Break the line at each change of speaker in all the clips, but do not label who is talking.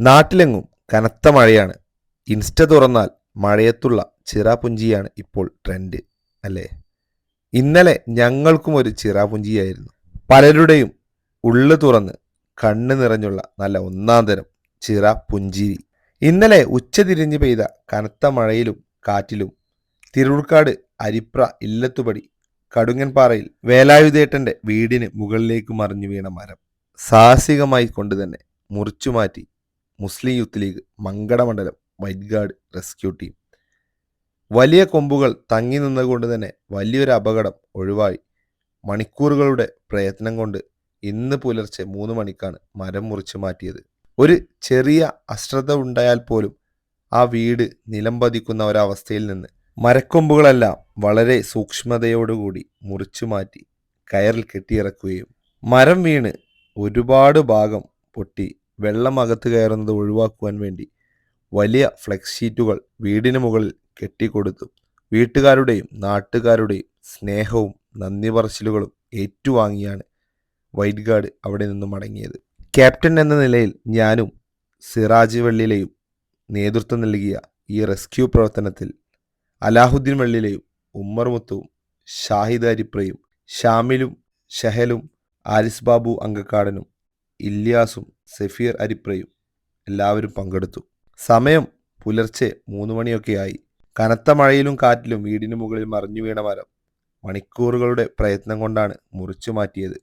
നാട്ടിലെങ്ങും കനത്ത മഴയാണ്. ഇൻസ്റ്റ തുറന്നാൽ മഴയത്തുള്ള ചിറാപുഞ്ചിയാണ് ഇപ്പോൾ ട്രെൻഡ് അല്ലേ? ഇന്നലെ ഞങ്ങൾക്കും ഒരു ചിറാപുഞ്ചിയായിരുന്നു. പലരുടെയും ഉള്ളു തുറന്ന് കണ്ണ് നിറഞ്ഞുള്ള നല്ല ഒന്നാം തരം ചിറ പുഞ്ചിരി ഇന്നലെ ഉച്ചതിരിഞ്ഞ് പെയ്ത കനത്ത മഴയിലും കാറ്റിലും തിരുവുൾക്കാട് അരിപ്ര ഇല്ലത്തുപടി കടുങ്ങൻപാറയിൽ വേലായുധേട്ടന്റെ വീടിന് മുകളിലേക്ക് മറിഞ്ഞു വീണ മരം സാഹസികമായി കൊണ്ടുതന്നെ മുറിച്ചു മാറ്റി മുസ്ലിം യൂത്ത് ലീഗ് മങ്കടമണ്ഡലം വൈറ്റ് ഗാർഡ് റെസ്ക്യൂ ടീം. വലിയ കൊമ്പുകൾ തങ്ങി നിന്നുകൊണ്ട് തന്നെ വലിയൊരു അപകടം ഒഴിവായി. മണിക്കൂറുകളുടെ പ്രയത്നം കൊണ്ട് ഇന്ന് പുലർച്ചെ മൂന്ന് മണിക്കാണ് മരം മുറിച്ച് മാറ്റിയത്. ഒരു ചെറിയ അശ്രദ്ധ ഉണ്ടായാൽ പോലും ആ വീട് നിലംപതിക്കുന്ന ഒരവസ്ഥയിൽ നിന്ന് മരക്കൊമ്പുകളെല്ലാം വളരെ സൂക്ഷ്മതയോടുകൂടി മുറിച്ചു മാറ്റി കയറിൽ കെട്ടിയിറക്കുകയും മരം വീണ് ഒരുപാട് ഭാഗം പൊട്ടി വെള്ളം അകത്ത് കയറുന്നത് ഒഴിവാക്കുവാൻ വേണ്ടി വലിയ ഫ്ലെക്സ് ഷീറ്റുകൾ വീടിന് മുകളിൽ കെട്ടിക്കൊടുത്തു വീട്ടുകാരുടെയും നാട്ടുകാരുടെയും സ്നേഹവും നന്ദി പറച്ചിലുകളും ഏറ്റുവാങ്ങിയാണ് വൈറ്റ് ഗാർഡ് അവിടെ നിന്നും മടങ്ങിയത്. ക്യാപ്റ്റൻ എന്ന നിലയിൽ ഞാനും സിറാജ് വെള്ളിലെയും നേതൃത്വം നൽകിയ ഈ റെസ്ക്യൂ പ്രവർത്തനത്തിൽ അലാഹുദ്ദീൻ വെള്ളിലെയും ഉമ്മർ മുത്തുവും ഷാഹിദ് അരിപ്രയും ഷാമിലും ഷഹലും ആരിസ് ബാബു അങ്കക്കാടനും ഇല്യാസും സെഫീർ അരിപ്രയും എല്ലാവരും പങ്കെടുത്തു. സമയം പുലർച്ചെ മൂന്ന് മണിയൊക്കെയായി. കനത്ത മഴയിലും കാറ്റിലും വീടിന് മുകളിൽ മറിഞ്ഞു വീണ മരം മണിക്കൂറുകളുടെ പ്രയത്നം കൊണ്ടാണ് മുറിച്ചു മാറ്റിയത്.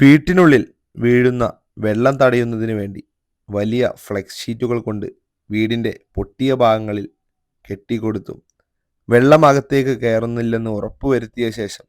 വീട്ടിനുള്ളിൽ വീഴുന്ന വെള്ളം തടയുന്നതിന് വേണ്ടി വലിയ ഫ്ലെക്സ് ഷീറ്റുകൾ കൊണ്ട് വീടിന്റെ പൊട്ടിയ ഭാഗങ്ങളിൽ കെട്ടിക്കൊടുത്തും. വെള്ളം അകത്തേക്ക് കയറുന്നില്ലെന്ന് ഉറപ്പുവരുത്തിയ ശേഷം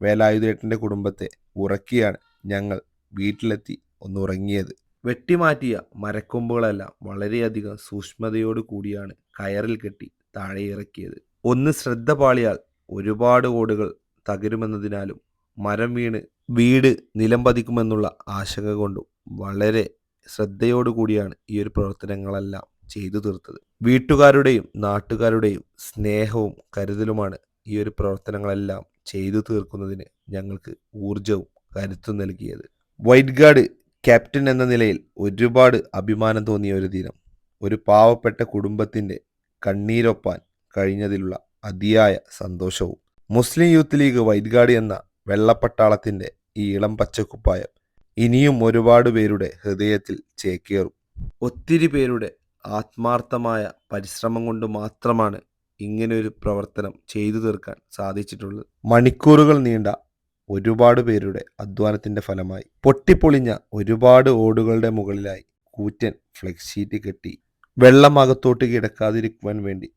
വേലായുധേട്ടന്റെ കുടുംബത്തെ ഉറക്കിയാണ് ഞങ്ങൾ വീട്ടിലെത്തി ഒന്ന് ഉറങ്ങിയത് വെട്ടിമാറ്റിയ മരക്കൊമ്പുകളെല്ലാം വളരെയധികം സൂക്ഷ്മതയോടു കൂടിയാണ് കയറിൽ കെട്ടി താഴെ ഇറക്കിയത്. ഒന്ന് ശ്രദ്ധ പാളിയാൽ ഒരുപാട് ഓടുകൾ തകരുമെന്നതിനാലും മരം വീണ് വീട് നിലംപതിക്കുമെന്നുള്ള ആശങ്ക കൊണ്ടും വളരെ ശ്രദ്ധയോടുകൂടിയാണ് ഈ ഒരു പ്രവർത്തനങ്ങളെല്ലാം ചെയ്തു തീർത്തത്. വീട്ടുകാരുടെയും നാട്ടുകാരുടെയും സ്നേഹവും കരുതലുമാണ് ഈ ഒരു പ്രവർത്തനങ്ങളെല്ലാം ചെയ്തു തീർക്കുന്നതിന് ഞങ്ങൾക്ക് ഊർജവും കരുത്തും നൽകിയത്. വൈറ്റ് ഗാർഡ് ക്യാപ്റ്റൻ എന്ന നിലയിൽ ഒരുപാട് അഭിമാനം തോന്നിയ ഒരു ദിനം. ഒരു പാവപ്പെട്ട കുടുംബത്തിന്റെ കണ്ണീരൊപ്പാൻ കഴിഞ്ഞതിലുള്ള അതിയായ സന്തോഷവും. മുസ്ലിം യൂത്ത് ലീഗ് വൈറ്റ്ഗാഡ് എന്ന വെള്ളപ്പട്ടാളത്തിന്റെ ഈ ഇളം പച്ചക്കുപ്പായം ഇനിയും ഒരുപാട് പേരുടെ ഹൃദയത്തിൽ ചേക്കേറും. ഒത്തിരി പേരുടെ ആത്മാർത്ഥമായ പരിശ്രമം കൊണ്ട് മാത്രമാണ് ഇങ്ങനെയൊരു പ്രവർത്തനം ചെയ്തു തീർക്കാൻ സാധിച്ചിട്ടുള്ളത്. മണിക്കൂറുകൾ നീണ്ട ഒരുപാട് പേരുടെ അധ്വാനത്തിന്റെ ഫലമായി. പൊട്ടിപ്പൊളിഞ്ഞ ഒരുപാട് ഓടുകളുടെ മുകളിലായി കൂറ്റൻ ഫ്ലെക്സ് ഷീറ്റ് കെട്ടി വെള്ളം അകത്തോട്ട് കിടക്കാതിരിക്കുവാൻ വേണ്ടി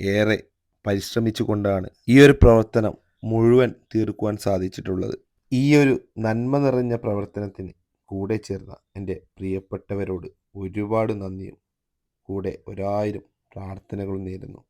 ഏറെ പരിശ്രമിച്ചുകൊണ്ടാണ് ഈ ഒരു പ്രവർത്തനം മുഴുവൻ തീർക്കുവാൻ സാധിച്ചിട്ടുള്ളത്. ഈ ഒരു നന്മ നിറഞ്ഞ പ്രവർത്തനത്തിന് കൂടെ ചേർന്ന എന്റെ പ്രിയപ്പെട്ടവരോട് ഒരുപാട് നന്ദിയും. കൂടെ ഒരായിരം പ്രാർത്ഥനകളും നേരുന്നു.